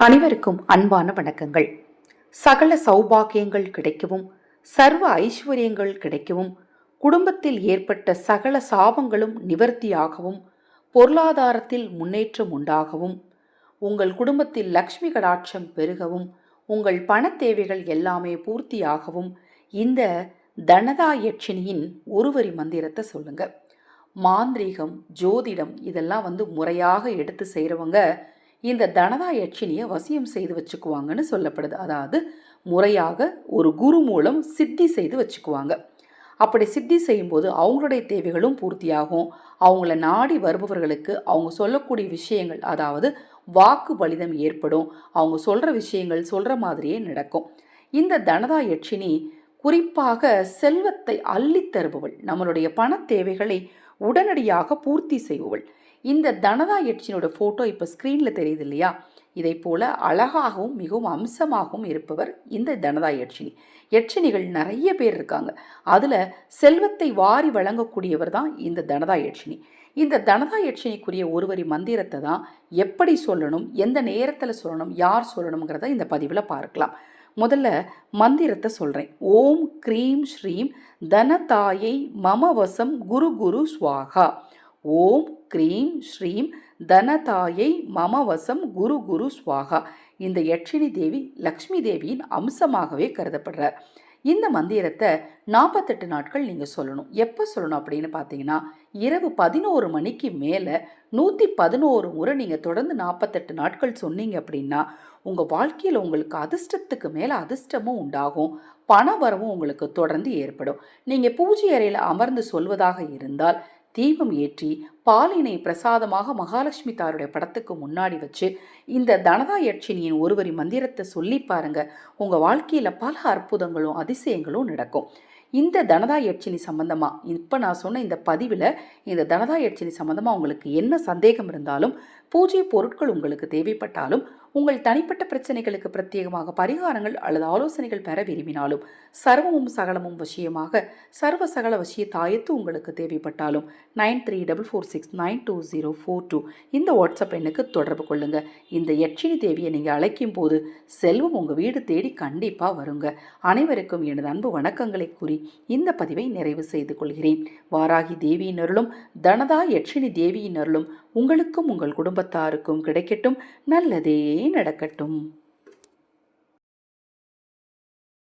அனைவருக்கும் அன்பான வணக்கங்கள். சகல சௌபாக்கியங்கள் கிடைக்கவும் சர்வ ஐஸ்வர்யங்கள் கிடைக்கவும் குடும்பத்தில் ஏற்பட்ட சகல சாபங்களும் நிவர்த்தியாகவும் பொருளாதாரத்தில் முன்னேற்றம் உண்டாகவும் உங்கள் குடும்பத்தில் லக்ஷ்மி கடாட்சம் பெருகவும் உங்கள் பண தேவைகள் எல்லாமே பூர்த்தியாகவும் இந்த தனதா யட்சினியின் ஒருவரி மந்திரத்தை சொல்லுங்க. மாந்திரீகம் ஜோதிடம் இதெல்லாம் வந்து முறையாக எடுத்து செய்கிறவங்க இந்த தனதா யட்சினியை வசியம் செய்து வச்சுக்குவாங்கன்னு சொல்லப்படுது. அதாவது முறையாக ஒரு குரு மூலம் சித்தி செய்து வச்சுக்குவாங்க. அப்படி சித்தி செய்யும்போது அவங்களுடைய தேவைகளும் பூர்த்தியாகும். அவங்கள நாடி வருபவர்களுக்கு அவங்க சொல்லக்கூடிய விஷயங்கள் அதாவது வாக்கு பலிதம் ஏற்படும். அவங்க சொல்கிற விஷயங்கள் சொல்கிற மாதிரியே நடக்கும். இந்த தனதா யட்சினி குறிப்பாக செல்வத்தை அள்ளித் தருபவள். நம்மளுடைய பண தேவைகளை உடனடியாக பூர்த்தி செய்பவள். இந்த தனதா யட்சினோட ஃபோட்டோ இப்போ ஸ்க்ரீனில் தெரியுது இல்லையா? இதை போல அழகாகவும் மிகவும் அம்சமாகவும் இருப்பவர் இந்த தனதா யட்சினி யட்சினிகள் நிறைய பேர் இருக்காங்க. அதில் செல்வத்தை வாரி வழங்கக்கூடியவர் தான் இந்த தனதா யட்சினி இந்த தனதா யட்சினிக்குரிய ஒருவரி மந்திரத்தை தான் எப்படி சொல்லணும் எந்த நேரத்தில் சொல்லணும் யார் சொல்லணுங்கிறத இந்த பதிவில் பார்க்கலாம். முதல்ல மந்திரத்தை சொல்கிறேன் ஓம் க்ரீம் ஸ்ரீம் தனதாயை மமவசம் குரு குரு ஸ்வாகா ஓம் க்ரீம் ஸ்ரீம் தனதாயை மமவசம் குரு குரு ஸ்வாகா இந்த யட்சினி தேவி லக்ஷ்மி தேவியின் அம்சமாகவே கருதப்படுறார். இந்த மந்திரத்தை நாற்பத்தெட்டு நாட்கள் நீங்கள் சொல்லணும். எப்போ சொல்லணும் அப்படின்னு பார்த்தீங்கன்னா இரவு பதினோரு மணிக்கு மேலே நூற்றி பதினோரு முறை நீங்கள் தொடர்ந்து நாற்பத்தெட்டு நாட்கள் சொன்னீங்க அப்படின்னா உங்கள் வாழ்க்கையில் உங்களுக்கு அதிர்ஷ்டத்துக்கு மேலே அதிர்ஷ்டமும் உண்டாகும். பண வரவும் உங்களுக்கு தொடர்ந்து ஏற்படும். நீங்கள் பூஜை அறையில் அமர்ந்து சொல்வதாக இருந்தால் தீபம் ஏற்றி பாலினை பிரசாதமாக மகாலட்சுமி தாருடைய படத்துக்கு முன்னாடி வச்சு இந்த தனதா யட்சினியின் ஒருவரி மந்திரத்தை சொல்லி பாருங்க. உங்கள் வாழ்க்கையில் பல அற்புதங்களும் அதிசயங்களும் நடக்கும். இந்த தனதா யட்சினி சம்பந்தமாக இப்போ நான் சொன்ன இந்த பதிவில் இந்த தனதா யட்சினி சம்பந்தமாக உங்களுக்கு என்ன சந்தேகம் இருந்தாலும் பூஜை பொருட்கள் உங்களுக்கு தேவைப்பட்டாலும் உங்கள் தனிப்பட்ட பிரச்சனைகளுக்கு பிரத்யேகமாக பரிகாரங்கள் அல்லது ஆலோசனைகள் பெற விரும்பினாலும் சர்வமும் சகலமும் வசியமாக சர்வ சகல வசிய தாயத்து உங்களுக்கு தேவைப்பட்டாலும் nine three double four six nine two zero four two இந்த வாட்ஸ்அப் எண்ணுக்கு தொடர்பு கொள்ளுங்கள் இந்த யட்சினி தேவியை நீங்கள் அழைக்கும் போது செல்வம் உங்கள் வீடு தேடி கண்டிப்பாக வருங்க. அனைவருக்கும் எனது அன்பு வணக்கங்களை கூறி இந்த பதிவை நிறைவு செய்து கொள்கிறேன். வாராகி தேவியினருளும் தனதா யட்சினி தேவியினருளும் உங்களுக்கும் உங்கள் குடும்பத்தாருக்கும் கிடைக்கட்டும். நல்லதே நடக்கட்டும்.